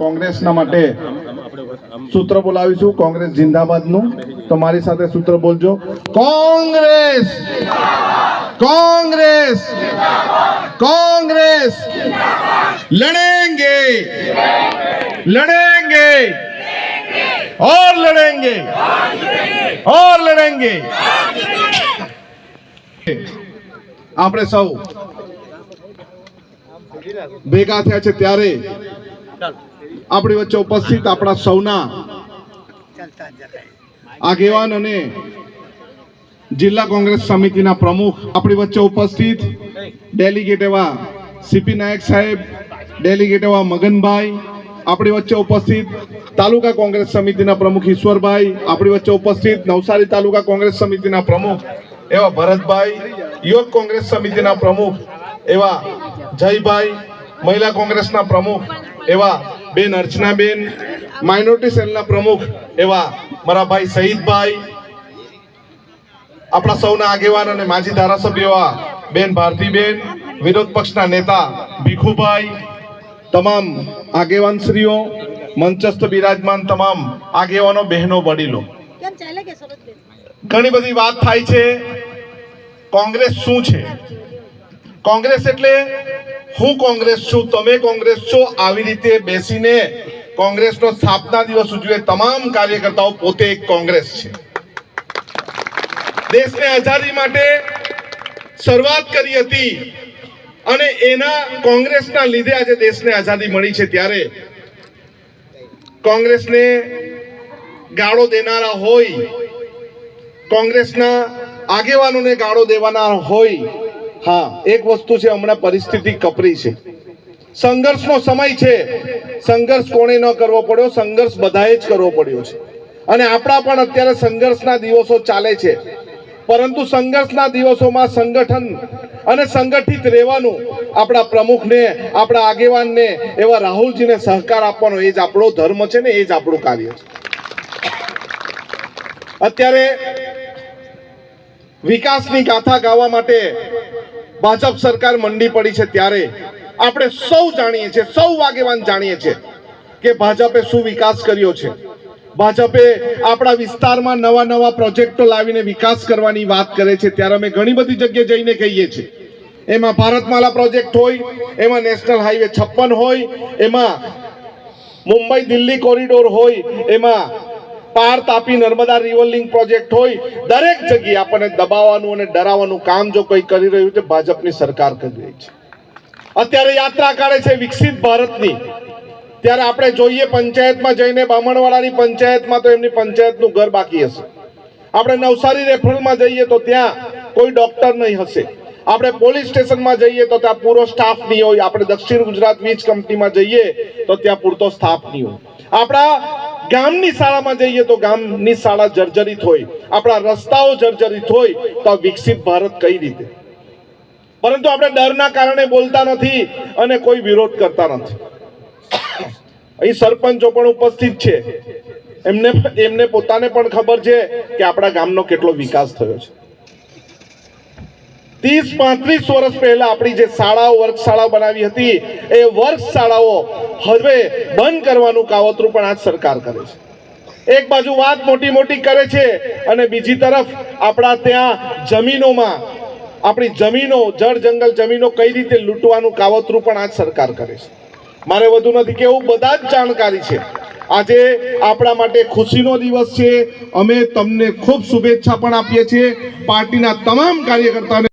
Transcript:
કોંગ્રેસના માટે સૂત્ર બોલાવીશું. કોંગ્રેસ જિંદાબાદનું. મારી સાથે સૂત્ર બોલજો. કોંગ્રેસ! કોંગ્રેસ! કોંગ્રેસ! લડેંગે! લડેંગે! और લડેંગે! और લડેંગે! આપણે સૌ ભેગા થયા છે ત્યારે આપણી વચ્ચે ઉપસ્થિત આપણા સૌના આગેવાન અને જિલ્લા કોંગ્રેસ સમિતિના પ્રમુખ આપણી વચ્ચે ઉપસ્થિત ડેલિગેટ એવા સીપી નાયક સાહેબ, ડેલિગેટ એવા મગનભાઈ, આપણી વચ્ચે ઉપસ્થિત તાલુકા કોંગ્રેસ સમિતિના પ્રમુખ ઈશ્વરભાઈ, આપણી વચ્ચે ઉપસ્થિત નવસારી તાલુકા કોંગ્રેસ સમિતિના પ્રમુખ એવા ભરતભાઈ, યુવક કોંગ્રેસ સમિતિના પ્રમુખ એવા જયભાઈ, મહિલા કોંગ્રેસના પ્રમુખ એવા બેન અર્ચનાબેન માઇનોરિટી સેલના પ્રમુખ એવા મારા ભાઈ શહીદભાઈ આપણા સૌના આગેવાન અને માજી ધારાસભ્ય એવા બેન ભારતીબેન વિરોધ પક્ષના નેતા ભીખુભાઈ તમામ આગેવાનશ્રીઓ મંચસ્થ બિરાજમાન તમામ આગેવાનો બહેનો વડીલો. ઘણી બધી વાત થાય છે. કોંગ્રેસ શું છે? કોંગ્રેસ એટલે હું કોંગ્રેસ છું, તમે કોંગ્રેસ છો, આવી રીતે બેસીને કોંગ્રેસનો સ્થાપના દિવસ ઉજવે તમામ કાર્યકર્તાઓ પોતે એક કોંગ્રેસ છે. દેશને આઝાદી માટે શરૂઆત કરી હતી અને એના કોંગ્રેસના લીધે આજે દેશને આઝાદી મળી છે ત્યારે કોંગ્રેસને ગાળો દેનારા હોય, કોંગ્રેસના આગેવાનોને ગાળો દેવાના હોય હા. એક વસ્તુ છે, હમણાં પરિસ્થિતિ કપરી છે. સંઘર્ષનો સમય છે. સંઘર્ષ કોણે ન કરવો પડ્યો? સંઘર્ષ બધાએ જ કરવો પડ્યો છે. અને આપણા પણ અત્યારે સંઘર્ષના દિવસો ચાલે છે. પરંતુ સંઘર્ષના દિવસોમાં સંગઠન અને સંગઠિત રહેવાનું આપણા પ્રમુખને, આપણા આગેવાનને, એવા રાહુલજીને સહકાર આપવાનો એ જ આપણો ધર્મ છે ને, એ જ આપણું કાર્ય છે. અત્યારે વિકાસની ગાથા ગાવા માટે ભાજપ સરકાર મંડી પડી છે ત્યારે આપણે સૌ જાણીએ છીએ, સૌ આગેવાન જાણીએ છીએ કે ભાજપે શું વિકાસ કર્યો છે. ભાજપે આપણા વિસ્તારમાં નવા નવા પ્રોજેક્ટો લાવીને વિકાસ કરવાની વાત કરે છે. ત્યારે અમે ઘણી બધી જગ્યાએ જઈને કહીએ છીએ. એમાં ભારતમાલા પ્રોજેક્ટ હોય, એમાં નેશનલ હાઈવે છપ્પન હોય, એમાં મુંબઈ દિલ્હી કોરિડોર હોય, એમાં પાર તાપી નર્મદા રિવર પ્રોજેક્ટ હોય, દરેક જગ્યાએ આપણને દબાવવાનું અને ડરાવવાનું કામ જો કોઈ કરી રહ્યું છે, ભાજપની સરકાર કરી રહી છે. અત્યારે યાત્રા કાઢે છે વિકસિત ભારતની. ત્યારે આપણે જોઈએ પંચાયતમાં જઈને બામણવાડાની પંચાયતમાં તો એમની પંચાયતનું ઘર બાકી હશે. આપણે નવસારી રેફરલમાં જઈએ તો ત્યાં કોઈ ડોક્ટર નહીં હશે. આપણે પોલીસ સ્ટેશનમાં જઈએ તો ત્યાં પૂરો સ્ટાફ નહીં હોય. આપણે દક્ષિણ ગુજરાત વીજ કંપનીમાં જઈએ તો ત્યાં પૂરતો સ્ટાફ નહીં હોય. આપણા ગામની શાળામાં જઈએ તો ગામની શાળા જર્જરિત હોય, આપણા રસ્તાઓ જર્જરિત હોય, તો આ વિકસિત ભારત કઈ રીતે? પરંતુ આપણે ડરના કારણે બોલતા નથી અને કોઈ વિરોધ કરતા નથી. અહીં સરપંચો પણ ઉપસ્થિત છે. એમને એમને પોતાને પણ ખબર છે કે આપણા ગામનો કેટલો વિકાસ થયો છે. ત્રીસ પાંત્રીસ વર્ષ પહેલા આપણી જે શાળાઓ, વર્ગશાળાઓ બનાવી હતી, એ વર્ગશાળાઓ હવે બંધ કરવાનું કાવતરું પણ આજ સરકાર કરે છે. એક બાજુ વાત મોટી મોટી કરે છે અને બીજી તરફ આપણા ત્યાં જમીનોમાં, આપણી જમીનો, જળ જંગલ જમીનો કઈ રીતે લૂંટવાનું કાવતરું પણ આજ સરકાર કરે છે. મારે વધુ નથી કેવું, બધા જ જાણકારી છે. આજે આપણા માટે ખુશીનો દિવસ છે. અમે તમને ખૂબ શુભેચ્છા પણ આપીએ છીએ. પાર્ટીના તમામ કાર્યકર્તાને